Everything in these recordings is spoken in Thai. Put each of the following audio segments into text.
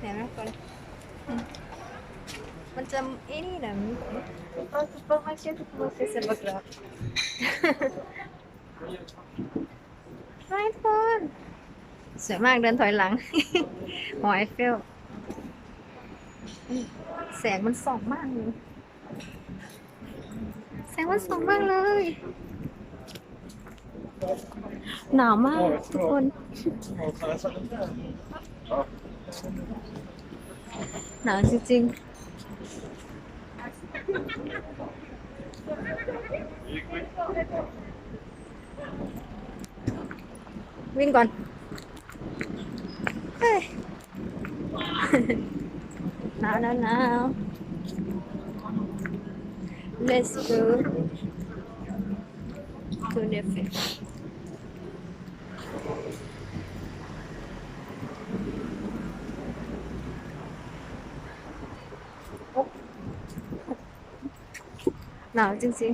เห็นไหมคนมันจะไอ้นี่นะเออซุปเปอร์มาร์เก็ตซุปเปอร์มาร์เก็ตเซ็นบักรับไอ้คนสวยมากเดินถอยหลังหอไอเฟลแสงมันส่องมากเลยแสงมันส่องมากเลย หนาวมากทุกคน หนาวจริงๆวิ่งก่อนเฮ้ยหนาวหนาวหนาว let's go to the fish หนาวจริง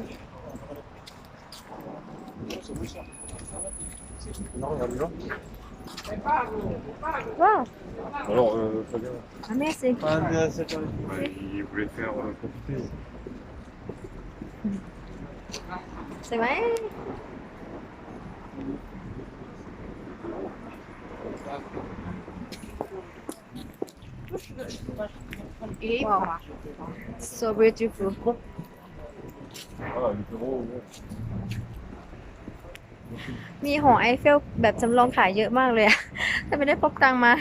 Non, regarde là. ๆว้าว Alors, euh, Fabien. amazing Ouais, il voulait faire euh, profiter. สวยไหมว้าว so beautiful มีหอไอเฟลแบบจำลองขายเยอะมากเลยอะแต่ไม่ได้พกตังมา